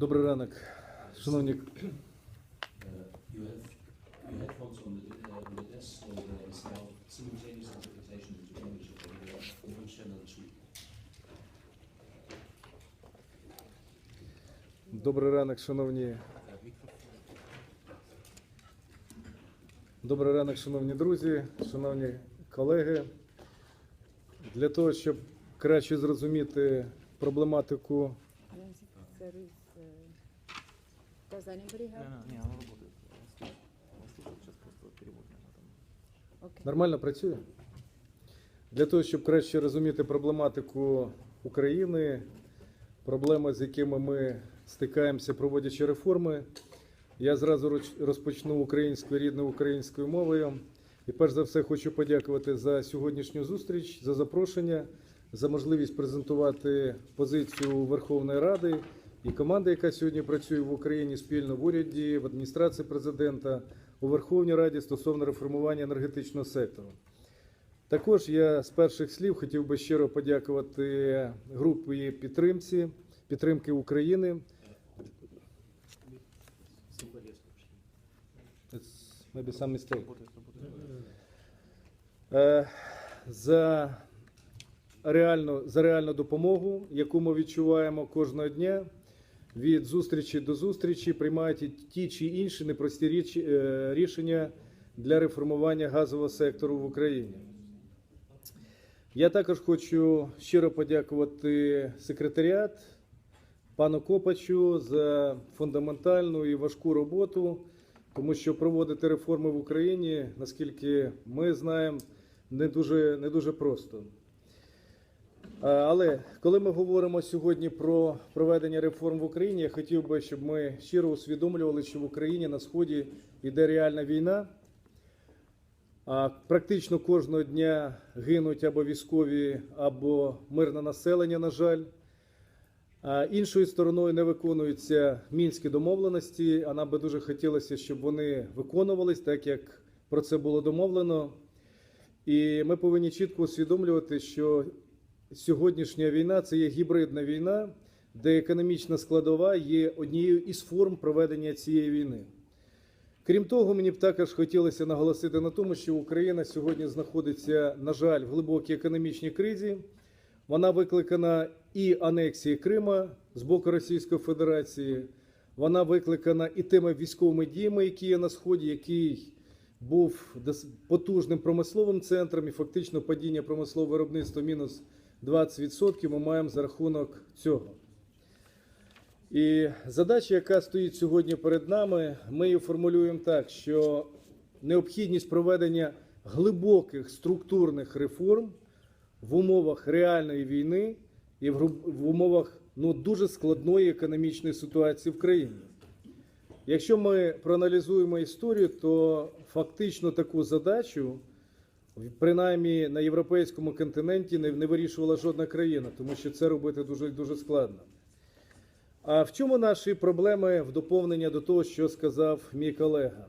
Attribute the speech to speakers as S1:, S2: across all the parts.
S1: Добрий ранок, шановні.
S2: Uh, uh.
S1: Добрий ранок, шановні. Добрий ранок, шановні друзі, шановні колеги. Для того, щоб краще зрозуміти проблематику
S3: uh, does anybody have?
S4: не, не, оно работает. Он слушает, он слушает, сейчас просто перевод, наверное, там.
S3: Okay.
S1: нормально працює? Для того, щоб краще розуміти проблематику України, проблеми, з якими ми стикаємося, проводячи реформи, я зразу роч- розпочну українською рідною українською мовою. І перш за все хочу подякувати за сьогоднішню зустріч, за запрошення, за можливість презентувати позицію Верховної Ради і команди, яка сьогодні працює в Україні спільно в уряді, в адміністрації президента, у Верховній Раді стосовно реформування енергетичного сектору. Також я з перших слів хотів би щиро подякувати групі підтримці, підтримки України. Maybe some mistake. Е, за реальну, за реальну допомогу, яку ми відчуваємо кожного дня. Від зустрічі до зустрічі приймають ті чи інші непрості річ, е, рішення для реформування газового сектору в Україні. Я також хочу щиро подякувати секретаріат пану Копачу за фундаментальну і важку роботу, тому що проводити реформи в Україні, наскільки ми знаємо, не дуже, не дуже просто. А, Але коли ми говоримо сьогодні про проведення реформ в Україні, я хотів би, щоб ми щиро усвідомлювали, що в Україні на сході йде реальна війна. Практично кожного дня гинуть або військові, або мирне населення, на жаль. Іншою стороною не виконуються мінські домовленості, а нам би дуже хотілося, щоб вони виконувались так, як про це було домовлено. І ми повинні чітко усвідомлювати, що сьогоднішня війна це є гібридна війна, де економічна складова є однією із форм проведення цієї війни. Крім того, мені б також хотілося наголосити на тому, що Україна сьогодні знаходиться, на жаль, в глибокій економічній кризі. Вона викликана і анексією Крима з боку Російської Федерації. Вона викликана і тими військовими діями, які є на сході, який був потужним промисловим центром, і фактично падіння промислового виробництва мінус 20% ми маємо за рахунок цього. І задача, яка стоїть сьогодні перед нами, ми її формулюємо так, що необхідність проведення глибоких структурних реформ в умовах реальної війни і в умовах ну, дуже складної економічної ситуації в країні. Якщо ми проаналізуємо історію, то фактично таку задачу, принаймні на європейському континенті, не, не вирішувала жодна країна, тому що це робити дуже дуже складно. А в чому наші проблеми в доповнення до того, що сказав мій колега?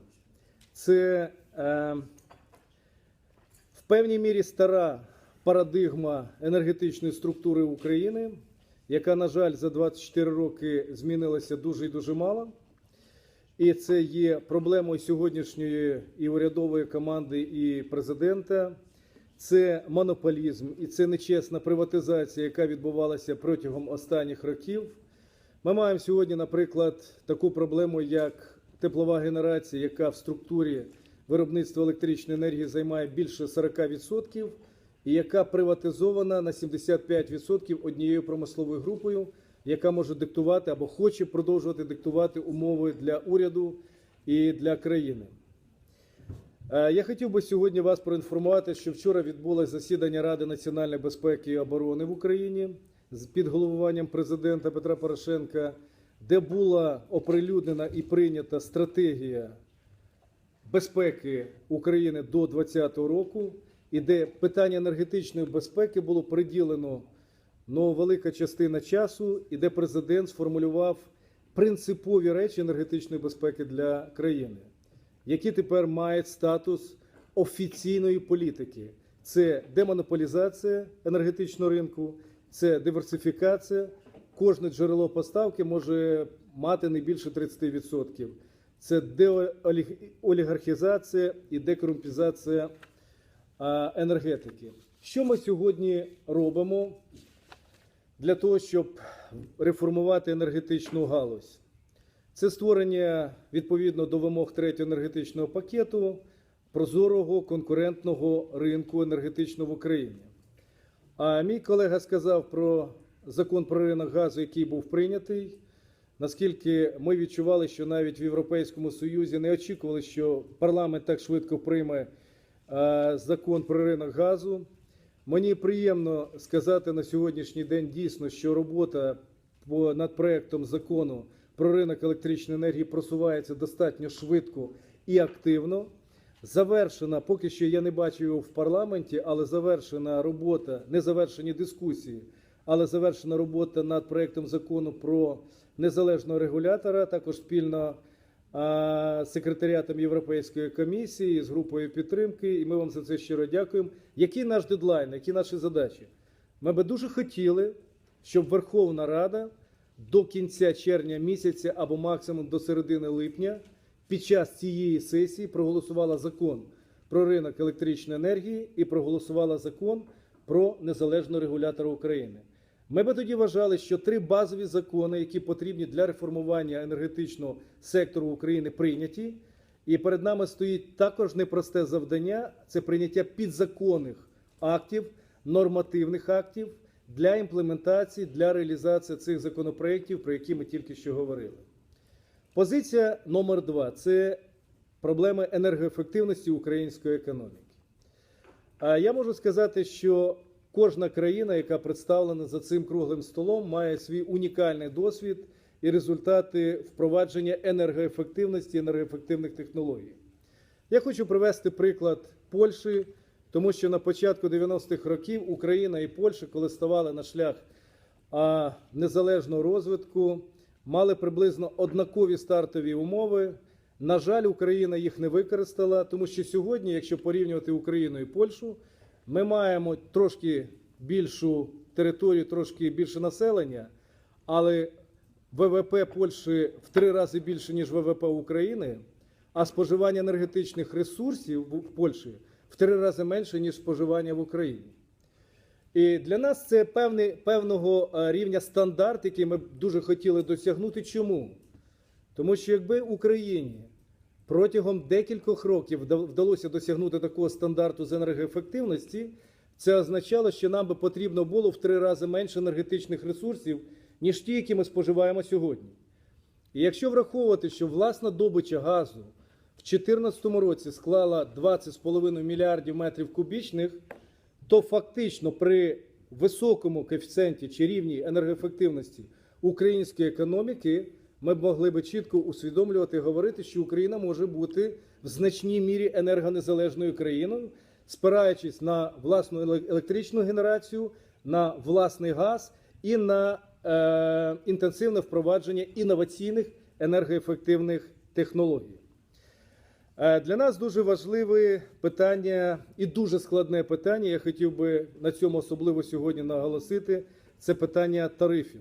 S1: Це е, в певній мірі стара парадигма енергетичної структури України, яка, на жаль, за 24 роки змінилася дуже і дуже мало. І це є проблемою сьогоднішньої і урядової команди, і президента. Це монополізм і це нечесна приватизація, яка відбувалася протягом останніх років. Ми маємо сьогодні, наприклад, таку проблему, як теплова генерація, яка в структурі виробництва електричної енергії займає більше 40%, і яка приватизована на 75% однією промисловою групою, яка може диктувати або хоче продовжувати диктувати умови для уряду і для країни. Е, Я хотів би сьогодні вас проінформувати, що вчора відбулось засідання Ради національної безпеки і оборони в Україні з під головуванням президента Петра Порошенка, де була оприлюднена і прийнята стратегія безпеки України до 2020 року, і де питання енергетичної безпеки було приділено ну, велика частина часу, і де президент сформулював принципові речі енергетичної безпеки для країни, які тепер мають статус офіційної політики. Це демонополізація енергетичного ринку, це диверсифікація. Кожне джерело поставки може мати не більше 30%. Це деолігархізація і декорумпізація енергетики. Що ми сьогодні робимо для того, щоб реформувати енергетичну галузь? Це створення відповідно до вимог третього енергетичного пакету прозорого конкурентного ринку енергетичного в Україні. А мій колега сказав про закон про ринок газу, який був прийнятий. Наскільки ми відчували, що навіть в Європейському Союзі не очікували, що парламент так швидко прийме е, закон про ринок газу. Мені приємно сказати на сьогоднішній день дійсно, що робота над проектом закону про ринок електричної енергії просувається достатньо швидко і активно. Завершена, поки що я не бачив його в парламенті, але завершена робота, не завершені дискусії, але завершена робота над проектом закону про незалежного регулятора, також спільно секретаріатом Європейської комісії, з групою підтримки. І ми вам за це щиро дякуємо. Який наш дедлайн, які наші задачі? Ми би дуже хотіли, щоб Верховна Рада до кінця червня місяця або максимум до середини липня під час цієї сесії проголосувала закон про ринок електричної енергії і проголосувала закон про незалежного регулятора України. Ми би тоді вважали, що три базові закони, які потрібні для реформування енергетичного сектору України, прийняті. І перед нами стоїть також непросте завдання це прийняття підзаконних актів, нормативних актів для імплементації, для реалізації цих законопроєктів, про які ми тільки що говорили. Позиція номер два це проблеми енергоефективності української економіки. А я можу сказати, що кожна країна, яка представлена за цим круглим столом, має свій унікальний досвід і результати впровадження енергоефективності, енергоефективних технологій. Я хочу привести приклад Польщі, тому що на початку 90-х років Україна і Польща, коли ставали на шлях незалежного розвитку, мали приблизно однакові стартові умови. На жаль, Україна їх не використала, тому що сьогодні, якщо порівнювати Україну і Польщу, ми маємо трошки більшу територію, трошки більше населення, але ВВП Польщі в три рази більше, ніж ВВП України, а споживання енергетичних ресурсів в Польщі в три рази менше, ніж споживання в Україні. І для нас це певний, певного е, рівня стандарт, який ми дуже хотіли досягнути. Чому? Тому що якби Україні протягом декількох років вдалося досягнути такого стандарту з енергоефективності, це означало, що нам би потрібно було в три рази менше енергетичних ресурсів, ніж ті, які ми споживаємо сьогодні. І якщо враховувати, що власна добича газу в 2014 році склала 20,5 мільярдів метрів кубічних, то фактично при високому коефіцієнті чи рівні енергоефективності української економіки ми могли би чітко усвідомлювати і говорити, що Україна може бути в значній мірі енергонезалежною країною, спираючись на власну електричну генерацію, на власний газ і на е, інтенсивне впровадження інноваційних енергоефективних технологій. Е, Для нас дуже важливе питання і дуже складне питання. Я хотів би на цьому особливо сьогодні наголосити. Це питання тарифів.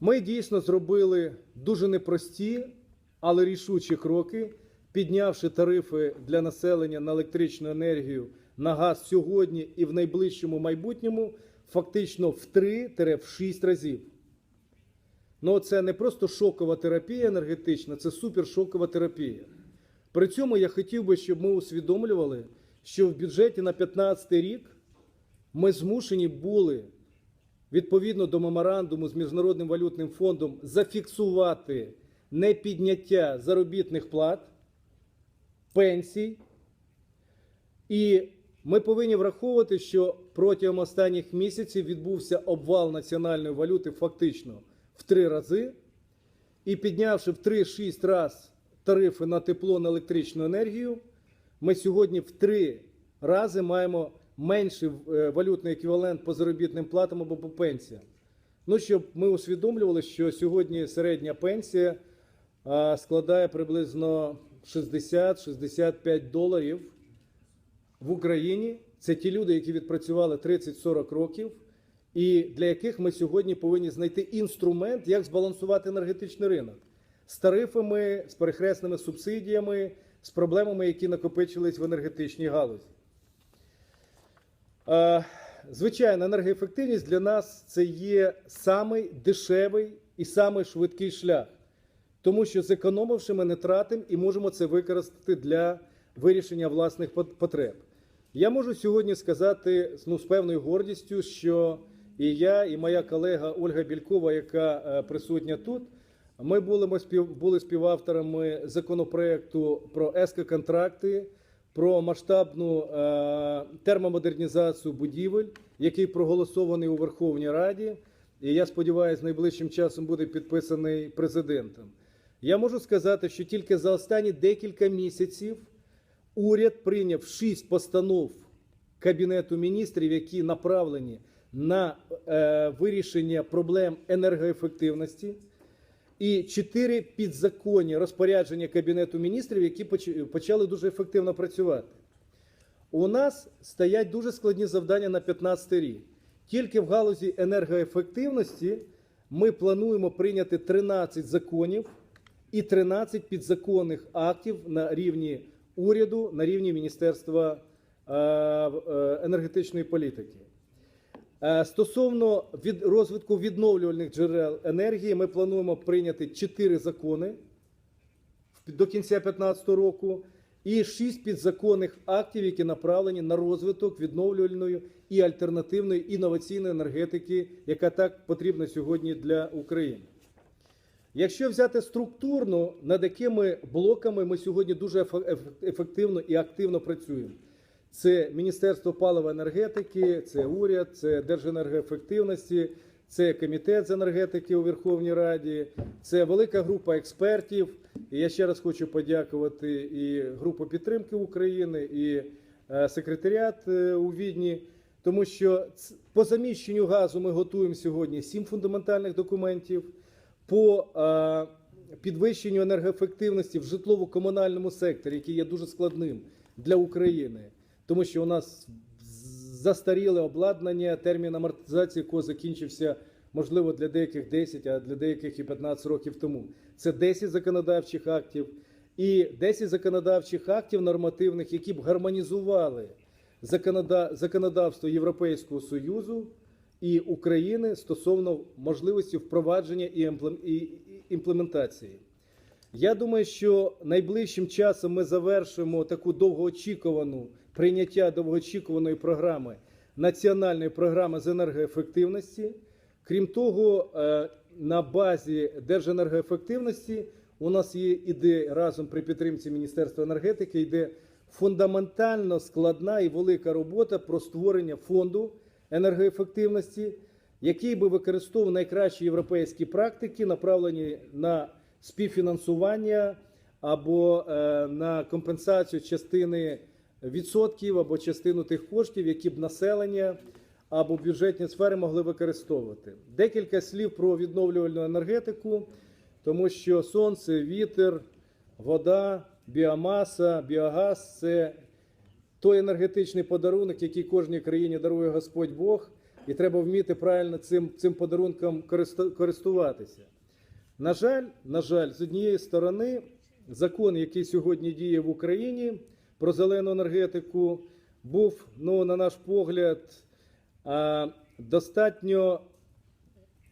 S1: Ми дійсно зробили дуже непрості, але рішучі кроки, піднявши тарифи для населення на електричну енергію, на газ сьогодні і в найближчому майбутньому, фактично в 3-6 разів. Ну, це не просто шокова терапія енергетична, це супершокова терапія. При цьому я хотів би, щоб ми усвідомлювали, що в бюджеті на 2015 рік ми змушені були відповідно до меморандуму з Міжнародним валютним фондом зафіксувати непідняття заробітних плат, пенсій. І ми повинні враховувати, що протягом останніх місяців відбувся обвал національної валюти фактично в три рази. І піднявши в 3-6 раз тарифи на тепло на електричну енергію, ми сьогодні в три рази маємо менший е, валютний еквівалент по заробітним платам або по пенсіям. Ну, щоб ми усвідомлювали, що сьогодні середня пенсія складає приблизно 60-65 доларів в Україні. Це ті люди, які відпрацювали 30-40 років і для яких ми сьогодні повинні знайти інструмент, як збалансувати енергетичний ринок з тарифами, з перехресними субсидіями, з проблемами, які накопичились в енергетичній галузі. Е, Звичайно, енергоефективність для нас це є самий дешевий і самий швидкий шлях, тому що зекономивши, ми не тратимо і можемо це використати для вирішення власних пот- потреб. Я можу сьогодні сказати ну, з певною гордістю, що і я, і моя колега Ольга Бількова, яка е, присутня тут, ми були, ми спів, були співавторами законопроекту про ЕСКО-контракти, про масштабну е, термомодернізацію будівель, який проголосований у Верховній Раді. І я сподіваюся, найближчим часом буде підписаний президентом. Я можу сказати, що тільки за останні декілька місяців уряд прийняв шість постанов Кабінету міністрів, які направлені на е, вирішення проблем енергоефективності, і чотири підзаконні розпорядження Кабінету міністрів, які почали дуже ефективно працювати. У нас стоять дуже складні завдання на 15 рік. Тільки в галузі енергоефективності ми плануємо прийняти 13 законів і 13 підзаконних актів на рівні уряду, на рівні Міністерства е, е, енергетичної політики. Е, Стосовно від розвитку відновлювальних джерел енергії, ми плануємо прийняти 4 закони до кінця 2015 року і 6 підзаконних актів, які направлені на розвиток відновлювальної і альтернативної інноваційної енергетики, яка так потрібна сьогодні для України. Якщо взяти структурно, над якими блоками ми сьогодні дуже ефективно і активно працюємо. Це Міністерство палива енергетики, це уряд, це Держенергоефективності, це комітет з енергетики у Верховній Раді, це велика група експертів. І я ще раз хочу подякувати і групу підтримки України, і е, секретаріат е, у Відні, тому що по заміщенню газу ми готуємо сьогодні сім фундаментальних документів. По е, підвищенню енергоефективності в житлово-комунальному секторі, який є дуже складним для України, тому що у нас застаріле обладнання, термін амортизації якого закінчився, можливо, для деяких 10, а для деяких і 15 років тому. Це 10 законодавчих актів і 10 законодавчих актів нормативних, які б гармонізували законодавство Європейського Союзу і України стосовно можливості впровадження і імплементації. Я думаю, що найближчим часом ми завершимо таку довгоочікувану прийняття довгоочікуваної програми національної програми з енергоефективності. Крім того, е, на базі Держенергоефективності у нас є іде разом при підтримці Міністерства енергетики, йде фундаментально складна і велика робота про створення фонду енергоефективності, який би використовував найкращі європейські практики, направлені на співфінансування або е, на компенсацію частини відсотків або частину тих коштів, які б населення або бюджетні сфери могли використовувати. Декілька слів про відновлювальну енергетику, тому що сонце, вітер, вода, біомаса, біогаз це той енергетичний подарунок, який кожній країні дарує Господь Бог, і треба вміти правильно цим, цим подарунком користуватися. На жаль, на жаль, з однієї сторони, закон, який сьогодні діє в Україні про зелену енергетику, був, ну, на наш погляд, достатньо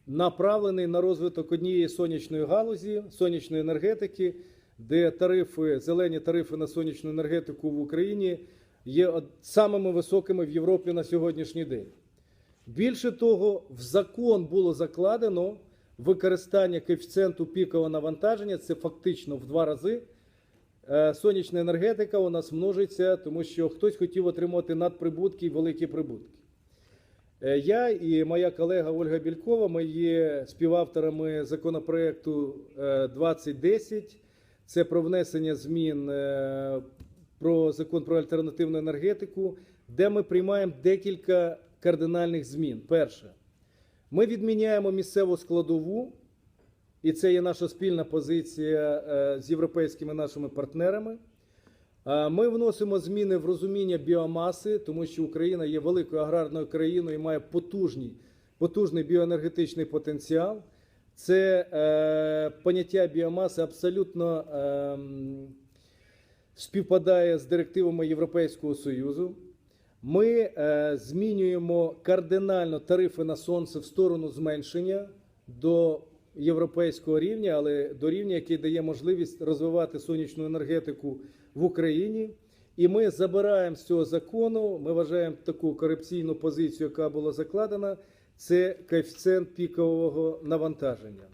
S1: направлений на розвиток однієї сонячної галузі, сонячної енергетики, де тарифи, зелені тарифи на сонячну енергетику в Україні є самими високими в Європі на сьогоднішній день. Більше того, в закон було закладено використання коефіцієнту пікового навантаження. Це фактично в два рази. Е, Сонячна енергетика у нас множиться, тому що хтось хотів отримати надприбутки і великі прибутки. Е, Я і моя колега Ольга Бількова, ми є співавторами законопроекту е, 2010. Це про внесення змін е, про закон про альтернативну енергетику, де ми приймаємо декілька кардинальних змін. Перше, ми відміняємо місцеву складову, і це є наша спільна позиція е, з європейськими нашими партнерами. Е, Ми вносимо зміни в розуміння біомаси, тому що Україна є великою аграрною країною і має потужні потужний біоенергетичний потенціал. Це е, поняття біомаси абсолютно ем, співпадає з директивами Європейського Союзу. Ми е, змінюємо кардинально тарифи на сонце в сторону зменшення до європейського рівня, але до рівня, який дає можливість розвивати сонячну енергетику в Україні. І ми забираємо з цього закону. Ми вважаємо таку корупційну позицію, яка була закладена. Це коефіцієнт пікового навантаження.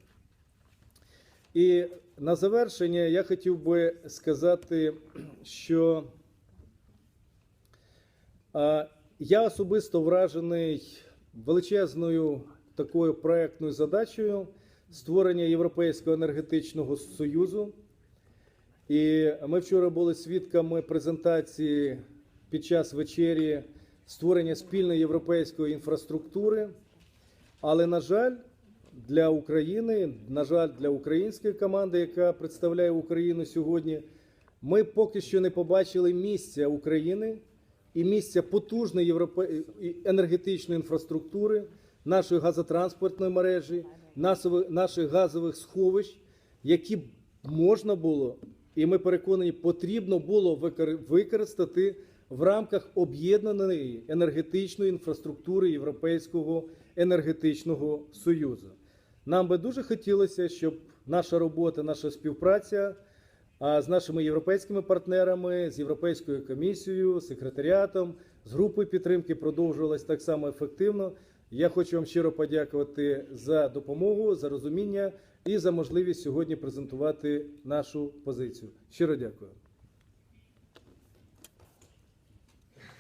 S1: І на завершення я хотів би сказати, що я особисто вражений величезною такою проектною задачею створення Європейського енергетичного союзу. І ми вчора були свідками презентації під час вечері створення спільної європейської інфраструктури. Але, на жаль, для України, на жаль, для української команди, яка представляє Україну сьогодні, ми поки що не побачили місця України і місця потужної європе... енергетичної інфраструктури, нашої газотранспортної мережі, наших газових сховищ, які можна було, і ми переконані, потрібно було використати в рамках об'єднаної енергетичної інфраструктури Європейського енергетичного союзу. Нам би дуже хотілося, щоб наша робота, наша співпраця з нашими європейськими партнерами, з Європейською комісією, секретаріатом, з групою підтримки продовжувалась так само ефективно. Я хочу вам щиро подякувати за допомогу, за розуміння і за можливість сьогодні презентувати нашу позицію. Щиро дякую.